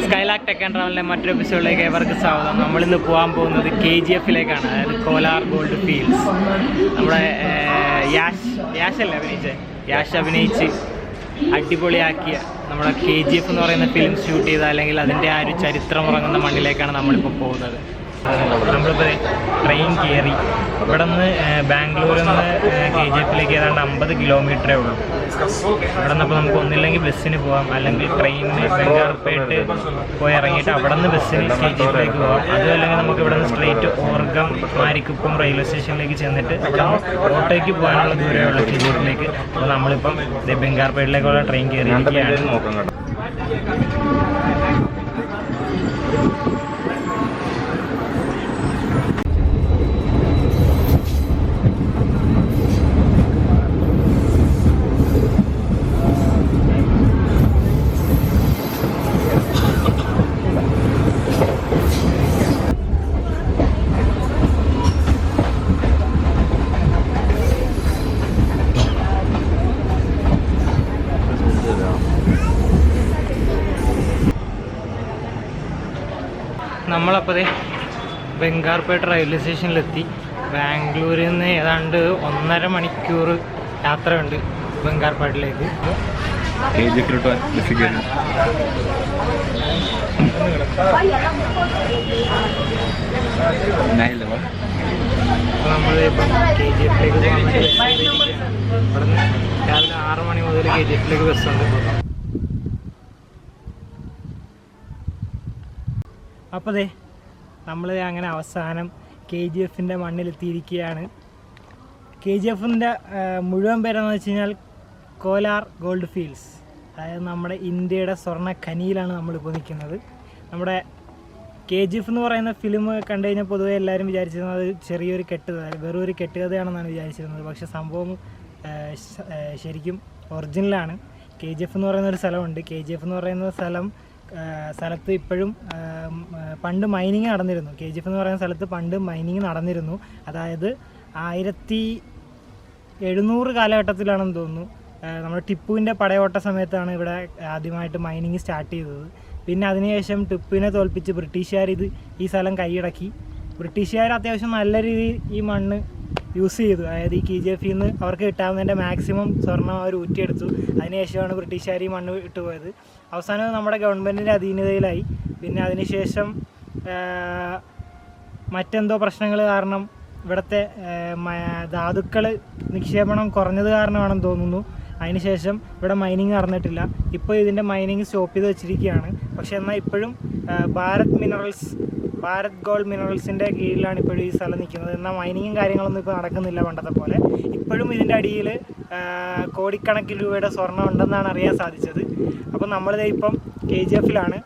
Skylark tech and ട്രാവലിന്റെ മറ്റൊരു എപ്പിസോഡിലേക്ക് ഏവർക്ക് സ്വാഗതം. നമ്മളിന്ന് പോകാൻ പോകുന്നത് കെ ജി എഫിലേക്കാണ് അതായത് കോലാർ ഗോൾഡ് ഫീൽഡ്സ് നമ്മുടെ യാഷ് യാഷ് യാഷല്ലേ അഭിനയിച്ചത് യാഷ് അഭിനയിച്ച് അടിപൊളിയാക്കിയ നമ്മുടെ കെ ജി എഫ് എന്ന് പറയുന്ന ഫിലിം ഷൂട്ട് ചെയ്ത അല്ലെങ്കിൽ അതിന്റെ ആ ഒരു ചരിത്രം ഉറങ്ങുന്ന മണ്ണിലേക്കാണ് നമ്മളിപ്പോൾ പോകുന്നത്. നമ്മളിപ്പോൾ ട്രെയിൻ കയറി ഇവിടെ നിന്ന് ബാംഗ്ലൂരിൽ നിന്ന് കെ ജി എഫിലേക്ക് ഏതാണ്ട് അമ്പത് കിലോമീറ്ററേ ഉള്ളൂ. ഇവിടെ നിന്ന് നമുക്ക് ഒന്നില്ലെങ്കിൽ ബസ്സിന് പോകാം അല്ലെങ്കിൽ ട്രെയിനിന് ബംഗാർപേട്ട് പോയി ഇറങ്ങിയിട്ട് അവിടെ നിന്ന് ബസ്സിന് കെ ജി എഫിലേക്ക് പോകാം അതും അല്ലെങ്കിൽ നമുക്ക് ഇവിടെ നിന്ന് സ്ട്രെയിറ്റ് ഓർഗം മാരിക്കുപ്പം റെയിൽവേ സ്റ്റേഷനിലേക്ക് ചെന്നിട്ട് ഓട്ടോയ്ക്ക് പോകാനുള്ള ദൂരമുള്ള കെ ജി എഫിലേക്ക് അപ്പോൾ നമ്മളിപ്പം ബംഗാർപേട്ടിലേക്കുള്ള ട്രെയിൻ കയറി നോക്കാം നമ്മളപ്പോൾ ബംഗാർപേട്ട റെയിൽവേ സ്റ്റേഷനിലെത്തി ബാംഗ്ലൂരിൽ നിന്ന് ഏതാണ്ട് ഒന്നര മണിക്കൂർ യാത്രയുണ്ട് ബംഗാർപേട്ടിലേക്ക്. നമ്മൾ കെ ജി എഫിലേക്ക് ഇവിടെ നിന്ന് രാവിലെ ആറ് മണി മുതൽ കെ ജി എഫിലേക്ക് ബസ്സുണ്ട്. അപ്പോൾ നമ്മൾ അങ്ങനെ അവസാനം കെ ജി എഫിന്റെ മണ്ണിലെത്തിയിരിക്കുകയാണ്. കെ ജി എഫിന്റെ മുഴുവൻ പേരെന്ന് വെച്ച് കഴിഞ്ഞാൽ കോലാർ ഗോൾഡ് ഫീൽഡ്സ് അതായത് നമ്മുടെ ഇന്ത്യയുടെ സ്വർണ ഖനിയിലാണ് നമ്മളിപ്പോൾ നിൽക്കുന്നത്. നമ്മുടെ കെ ജി എഫ് എന്ന് പറയുന്ന ഫിലിം കണ്ടു കഴിഞ്ഞാൽ പൊതുവെ എല്ലാവരും വിചാരിച്ചിരുന്നത് അത് ചെറിയൊരു കെട്ടുകഥ വെറും ഒരു കെട്ടുകഥയാണെന്നാണ് വിചാരിച്ചിരുന്നത്. പക്ഷേ സംഭവം ശരിക്കും ഒറിജിനലാണ്. കെ ജി എഫ് എന്ന് പറയുന്ന ഒരു സ്ഥലമുണ്ട്. കെ ജി എഫ് എന്ന് പറയുന്ന സ്ഥലം സ്ഥലത്ത് ഇപ്പോഴും പണ്ട് മൈനിങ് നടന്നിരുന്നു. കെ ജി എഫ് എന്ന് പറയുന്ന സ്ഥലത്ത് പണ്ട് മൈനിങ് നടന്നിരുന്നു. അതായത് ആയിരത്തി എഴുന്നൂറ് കാലഘട്ടത്തിലാണെന്ന് തോന്നുന്നു. നമ്മൾ ടിപ്പുവിന്റെ പടയോട്ട സമയത്താണ് ഇവിടെ ആദ്യമായിട്ട് മൈനിങ് സ്റ്റാർട്ട് ചെയ്തത്. പിന്നെ അതിനുശേഷം ടിപ്പുവിനെ തോൽപ്പിച്ച് ബ്രിട്ടീഷുകാർ ഇത് ഈ സ്ഥലം കൈയടക്കി. ബ്രിട്ടീഷുകാർ അത്യാവശ്യം നല്ല രീതിയിൽ ഈ മണ്ണ് യൂസ് ചെയ്തു. അതായത് ഈ കെ ജി എഫിൽ നിന്ന് അവർക്ക് കിട്ടാവുന്നതിന്റെ മാക്സിമം സ്വർണം അവർ ഊറ്റിയെടുത്തു. അതിനുശേഷമാണ് ബ്രിട്ടീഷുകാർ ഈ മണ്ണ് വിട്ടുപോയത് അവസാനം നമ്മുടെ ഗവൺമെന്റിന്റെ അധീനതയിലായി. പിന്നെ അതിനുശേഷം മറ്റെന്തോ പ്രശ്നങ്ങൾ കാരണം ഇവിടുത്തെ ധാതുക്കൾ നിക്ഷേപണം കുറഞ്ഞത് കാരണമാണെന്ന് തോന്നുന്നു. അതിനുശേഷം ഇവിടെ മൈനിങ് നടന്നിട്ടില്ല. ഇപ്പോൾ ഇതിന്റെ മൈനിങ് സ്റ്റോപ്പ് ചെയ്ത് വെച്ചിരിക്കുകയാണ്. പക്ഷേ എന്നാൽ ഇപ്പോഴും ഭാരത് മിനറൽസ് ഭാരത് ഗോൾഡ് മിനറൽസിന്റെ കീഴിലാണ് ഇപ്പോഴും ഈ സ്ഥലം നിൽക്കുന്നത്. എന്നാൽ മൈനിങ്ങും കാര്യങ്ങളൊന്നും ഇപ്പോൾ നടക്കുന്നില്ല പണ്ടത്തെ പോലെ. ഇപ്പോഴും ഇതിന്റെ അടിയിൽ കോടിക്കണക്കിന് രൂപയുടെ സ്വർണം ഉണ്ടെന്നാണ് അറിയാൻ സാധിച്ചത്. അപ്പോൾ നമ്മളിത് ഇപ്പം കെ ജി എഫിലാണ്.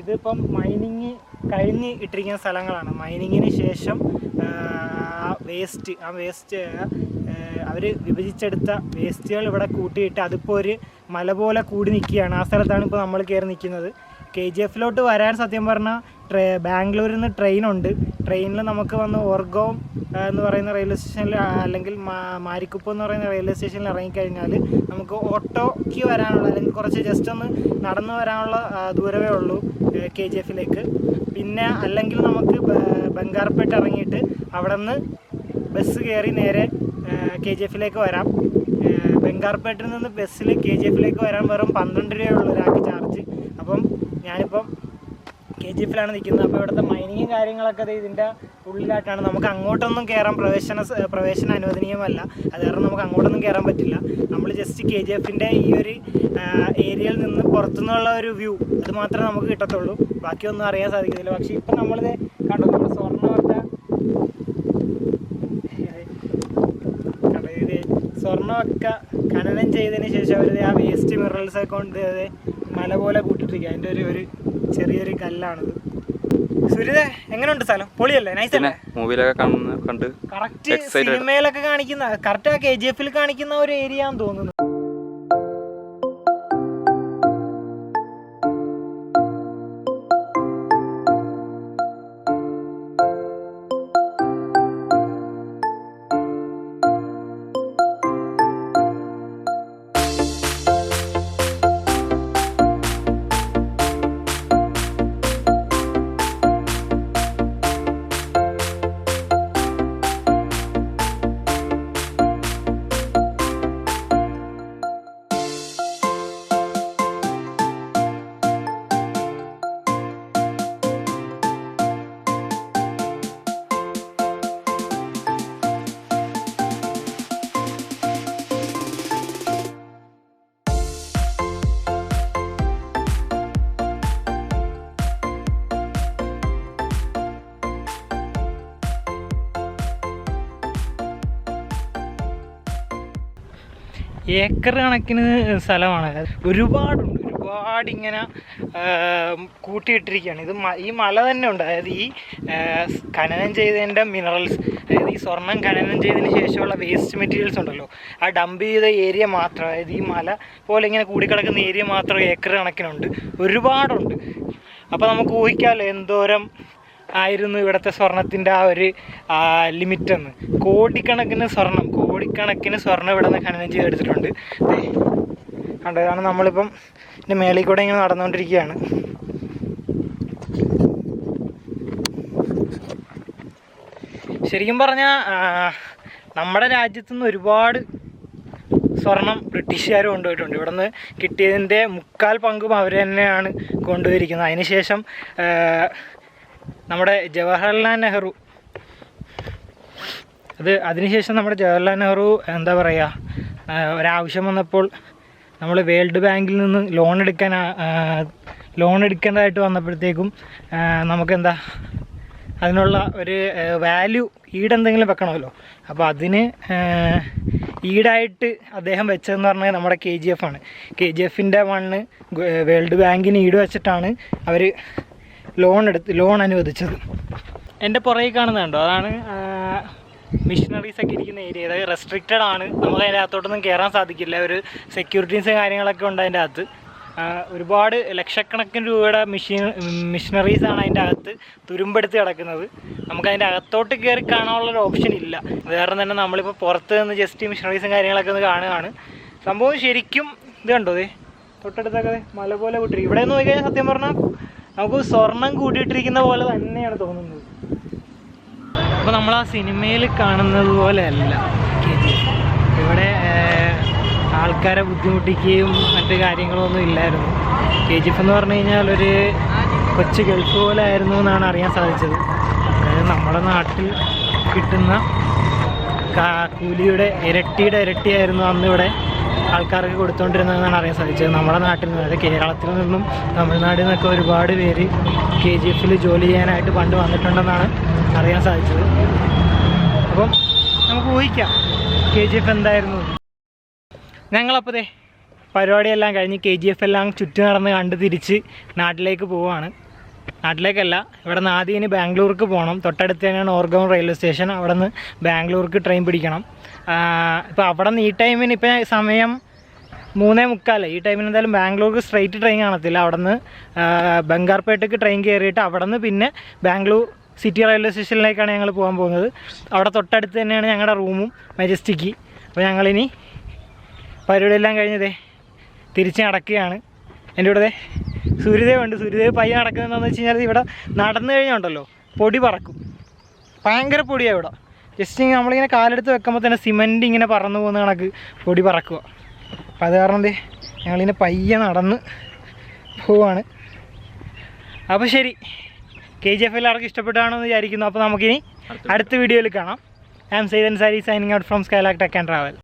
ഇതിപ്പം മൈനിങ് കഴിഞ്ഞ് ഇട്ടിരിക്കുന്ന സ്ഥലങ്ങളാണ്. മൈനിങ്ങിന് ശേഷം ആ വേസ്റ്റ് ആ വേസ്റ്റ് അവർ വിഭജിച്ചെടുത്ത വേസ്റ്റുകൾ ഇവിടെ കൂട്ടിയിട്ട് അതിപ്പോൾ ഒരു മല പോലെ കൂടി നിൽക്കുകയാണ്. ആ സ്ഥലത്താണ് ഇപ്പോൾ നമ്മൾ കയറി നിൽക്കുന്നത്. കെ ജി എഫിലോട്ട് വരാൻ സത്യം പറഞ്ഞാൽ ട്രെ ബാംഗ്ലൂരിൽ നിന്ന് ട്രെയിനുണ്ട്. ട്രെയിനിൽ നമുക്ക് വന്ന് ഓർഗോം എന്ന് പറയുന്ന റെയിൽവേ സ്റ്റേഷനിൽ അല്ലെങ്കിൽ മാരിക്കുപ്പം എന്ന് പറയുന്ന റെയിൽവേ സ്റ്റേഷനിൽ ഇറങ്ങിക്കഴിഞ്ഞാൽ നമുക്ക് ഓട്ടോയ്ക്ക് വരാനുള്ള അല്ലെങ്കിൽ കുറച്ച് ജസ്റ്റ് ഒന്ന് നടന്നു വരാനുള്ള ദൂരമേ ഉള്ളൂ കെ ജി എഫിലേക്ക്. പിന്നെ അല്ലെങ്കിൽ നമുക്ക് ബംഗാർപേട്ട് ഇറങ്ങിയിട്ട് അവിടെ നിന്ന് ബസ് കയറി നേരെ കെ ജി എഫിലേക്ക് വരാം. ബംഗാർപേട്ടിൽ നിന്ന് ബസ്സിൽ കെ ജി എഫിലേക്ക് വരാൻ വെറും പന്ത്രണ്ട് രൂപയുള്ളൂ ഒരാൾക്ക് ചാർജ്. അപ്പം ഞാനിപ്പം കെ ജി എഫിലാണ് നിൽക്കുന്നത്. അപ്പോൾ ഇവിടുത്തെ മൈനിങ്ങും കാര്യങ്ങളൊക്കെ ഇതിന്റെ ഉള്ളിലായിട്ടാണ്. നമുക്ക് അങ്ങോട്ടൊന്നും കയറാൻ പ്രവേശന പ്രവേശന അനുവദനീയമല്ല. അത് കാരണം നമുക്ക് അങ്ങോട്ടൊന്നും കയറാൻ പറ്റില്ല. നമ്മൾ ജസ്റ്റ് കെ ജി എഫിന്റെ ഈ ഒരു ഏരിയയിൽ നിന്ന് പുറത്തുനിന്നുള്ള ഒരു വ്യൂ അത് മാത്രമേ നമുക്ക് കിട്ടത്തുള്ളൂ. ബാക്കിയൊന്നും അറിയാൻ സാധിക്കത്തില്ല. പക്ഷേ ഇപ്പം നമ്മളിത് കണ്ടു. നമ്മുടെ സ്വർണവർത്ത സ്വർണമൊക്ക ഖനനം ചെയ്തതിന് ശേഷം അവരുടെ ആ വേസ്റ്റ് മിനറൽസ് ഒക്കെ കൊണ്ട് മല പോലെ കൂട്ടിട്ടിരിക്കുക അതിന്റെ ഒരു ഒരു ചെറിയൊരു കല്ലാണിത് സുരിത എങ്ങനെയുണ്ട് സ്ഥലം? പൊളിയല്ലേ? നൈസ് അല്ലേ? മൂവിയിലൊക്കെ കണ്ട് കറക്റ്റ് സിനിമയിലൊക്കെ കാണിക്കുന്ന കറക്റ്റ് ആ കെ ജി എഫിൽ കാണിക്കുന്ന ഒരു ഏരിയ ആണെന്ന് തോന്നുന്നു. ഏക്കർ കണക്കിന് സ്ഥലമാണ്. ഒരുപാടുണ്ട്. ഒരുപാട് ഇങ്ങനെ കൂട്ടിയിട്ടിരിക്കുകയാണ്. ഇത് ഈ മല തന്നെ ഉണ്ട്. അതായത് ഈ ഖനനം ചെയ്തതിന്റെ മിനറൽസ് അതായത് ഈ സ്വർണം ഖനനം ചെയ്തതിന് ശേഷമുള്ള വേസ്റ്റ് മെറ്റീരിയൽസ് ഉണ്ടല്ലോ. ആ ഡംപ് ചെയ്ത ഏരിയ മാത്രം അതായത് ഈ മല പോലെ ഇങ്ങനെ കൂടിക്കിടക്കുന്ന ഏരിയ മാത്രം ഏക്കർ കണക്കിനുണ്ട്. ഒരുപാടുണ്ട്. അപ്പോൾ നമുക്ക് ഊഹിക്കാമല്ലോ എന്തോരം ആയിരുന്നു ഇവിടുത്തെ സ്വർണത്തിന്റെ ആ ഒരു ലിമിറ്റെന്ന് കോടിക്കണക്കിന് സ്വർണം കോടിക്കണക്കിന് സ്വർണം ഇവിടെ നിന്ന് ഖനനം ചെയ്തെടുത്തിട്ടുണ്ട്. ദേ, കണ്ടോ ഇതാണ് നമ്മളിപ്പം ഇതിന്റെ മേളിൽ കൂടെ ഇങ്ങനെ നടന്നുകൊണ്ടിരിക്കുകയാണ്. ശരിക്കും പറഞ്ഞാൽ നമ്മുടെ രാജ്യത്തു നിന്ന് ഒരുപാട് സ്വർണം ബ്രിട്ടീഷുകാർ കൊണ്ടുപോയിട്ടുണ്ട്. ഇവിടെ നിന്ന് കിട്ടിയതിന്റെ മുക്കാൽ പങ്കും അവർ തന്നെയാണ് കൊണ്ടുപോയിരിക്കുന്നത് അതിനുശേഷം നമ്മുടെ ജവഹർലാൽ നെഹ്റു അത് അതിനുശേഷം നമ്മുടെ ജവഹർലാൽ നെഹ്റു എന്താ പറയുക ഒരാവശ്യം വന്നപ്പോൾ നമ്മൾ വേൾഡ് ബാങ്കിൽ നിന്ന് ലോൺ എടുക്കാൻ ലോൺ എടുക്കേണ്ടതായിട്ട് വന്നപ്പോഴത്തേക്കും നമുക്കെന്താ അതിനുള്ള ഒരു വാല്യൂ ഈടെന്തെങ്കിലും വെക്കണമല്ലോ. അപ്പോൾ അതിന് ഈടായിട്ട് അദ്ദേഹം വെച്ചതെന്ന് പറഞ്ഞാൽ നമ്മുടെ കെ ജി എഫ് ആണ്. കെ ജി എഫിന്റെ മണ്ണ് വേൾഡ് ബാങ്കിന് ഈട് വെച്ചിട്ടാണ് അവർ ലോൺ എടുത്ത് ലോൺ അനുവദിച്ചത്. എന്റെ പുറകെ കാണുന്നുണ്ടോ അതാണ് മിഷനറീസ് ഒക്കെ ഇരിക്കുന്ന ഏരിയ അതായത് റെസ്ട്രിക്റ്റഡ് ആണ്. നമുക്ക് അതിന്റെ അകത്തോട്ടൊന്നും കയറാൻ സാധിക്കില്ല. ഒരു സെക്യൂരിറ്റീസ് കാര്യങ്ങളൊക്കെ ഉണ്ട് അതിന്റെ അകത്ത്. ഒരുപാട് ലക്ഷക്കണക്കിന് രൂപയുടെ മിഷീൻ മിഷനറീസ് ആണ് അതിന്റെ അകത്ത് തുരുമ്പെടുത്ത് കിടക്കുന്നത്. നമുക്ക് അതിന്റെ അകത്തോട്ട് കയറി കാണാനുള്ളൊരു ഓപ്ഷൻ ഇല്ല. വേറെ തന്നെ നമ്മളിപ്പോൾ പുറത്ത് നിന്ന് ജസ്റ്റ് മിഷനറീസും കാര്യങ്ങളൊക്കെ ഒന്ന് കാണുകയാണ്. സംഭവം ശരിക്കും ഇത് കണ്ടോ ദേ? തൊട്ടടുത്തൊക്കെ മല പോലെ കൂട്ടി ഇവിടെ നിന്ന് നോക്കിയാൽ സത്യം പറഞ്ഞാൽ നമുക്ക് സ്വർണം കൂട്ടിയിട്ടിരിക്കുന്ന പോലെ തന്നെയാണ് തോന്നുന്നത്. അപ്പോൾ നമ്മൾ ആ സിനിമയിൽ കാണുന്നത് പോലെ അല്ല ഇവിടെ ആൾക്കാരെ ബുദ്ധിമുട്ടിക്കുകയും മറ്റ് കാര്യങ്ങളൊന്നും ഇല്ലായിരുന്നു. കെ ജി എഫ് എന്ന് പറഞ്ഞു കഴിഞ്ഞാൽ ഒരു കൊച്ചു ഗൾഫ് പോലെ ആയിരുന്നു എന്നാണ് അറിയാൻ സാധിച്ചത്. അതായത് നമ്മുടെ നാട്ടിൽ കിട്ടുന്ന കൂലിയുടെ ഇരട്ടിയുടെ ഇരട്ടിയായിരുന്നു അന്ന് ഇവിടെ ആൾക്കാർക്ക് കൊടുത്തുകൊണ്ടിരുന്നതെന്നാണ് അറിയാൻ സാധിച്ചത്. നമ്മുടെ നാട്ടിൽ നിന്ന് അതായത് കേരളത്തിൽ നിന്നും തമിഴ്നാട്ടിൽ നിന്നൊക്കെ ഒരുപാട് പേര് കെ ജി എഫിൽ ജോലി ചെയ്യാനായിട്ട് പണ്ട് വന്നിട്ടുണ്ടെന്നാണ് അറിയാൻ സാധിച്ചത്. അപ്പം നമുക്ക് ഊഹിക്കാം കെ ജി എഫ് എന്തായിരുന്നു. ഞങ്ങളപ്പോ പരിപാടിയെല്ലാം കഴിഞ്ഞ് കെ ജി എഫ് എല്ലാം ചുറ്റി നടന്ന് കണ്ട് തിരിച്ച് നാട്ടിലേക്ക് പോവുകയാണ് നാട്ടിലേക്കല്ല ഇവിടെ നിന്ന് ആദ്യം ഇനി ബാംഗ്ലൂർക്ക് പോകണം തൊട്ടടുത്ത് തന്നെയാണ് ഓർഗോൺ റെയിൽവേ സ്റ്റേഷൻ. അവിടെ നിന്ന് ബാംഗ്ലൂർക്ക് ട്രെയിൻ പിടിക്കണം. ഇപ്പോൾ അവിടെ നിന്ന് ഈ ടൈമിന് ഇപ്പം സമയം മൂന്നേ മുക്കാൽ. ഈ ടൈമിന് എന്തായാലും ബാംഗ്ലൂർക്ക് സ്ട്രെയിറ്റ് ട്രെയിൻ കാണത്തില്ല. അവിടെ നിന്ന് ബംഗാർപേട്ടയ്ക്ക് ട്രെയിൻ കയറിയിട്ട് അവിടെ നിന്ന് പിന്നെ ബാംഗ്ലൂർ സിറ്റി റെയിൽവേ സ്റ്റേഷനിലേക്കാണ് ഞങ്ങൾ പോകാൻ പോകുന്നത്. അവിടെ തൊട്ടടുത്ത് തന്നെയാണ് ഞങ്ങളുടെ റൂമും മെജസ്റ്റിക്ക്. അപ്പോൾ ഞങ്ങളിനി പരിപാടിയെല്ലാം കഴിഞ്ഞതേ തിരിച്ച് നടക്കുകയാണ്. എന്റെ ദേ സൂര്യദേവ് ഉണ്ട്. സൂര്യദേവ് പയ്യ നടക്കുന്നതെന്ന് വെച്ച് കഴിഞ്ഞാൽ ഇവിടെ നടന്നു കഴിഞ്ഞുണ്ടല്ലോ. പൊടി പറക്കും. ഭയങ്കര പൊടിയാണ് ഇവിടെ. ജസ്റ്റ് നമ്മളിങ്ങനെ കാലെടുത്ത് വെക്കുമ്പോൾ തന്നെ സിമന്റ് ഇങ്ങനെ പറന്നു പോകുന്ന കണക്ക് പൊടി പറക്കുക. അപ്പം അത് കാരണം എന്തേ ഞങ്ങളിങ്ങനെ പയ്യെ നടന്ന് പോവാണ്. അപ്പോൾ ശരി. കെ ജി എഫ് എല്ലാവർക്കും ഇഷ്ടപ്പെട്ടാണെന്ന് വിചാരിക്കുന്നു. അപ്പോൾ നമുക്കിനി അടുത്ത വീഡിയോയിൽ കാണാം. I am Saidan Sari signing out from Skylark tech and travel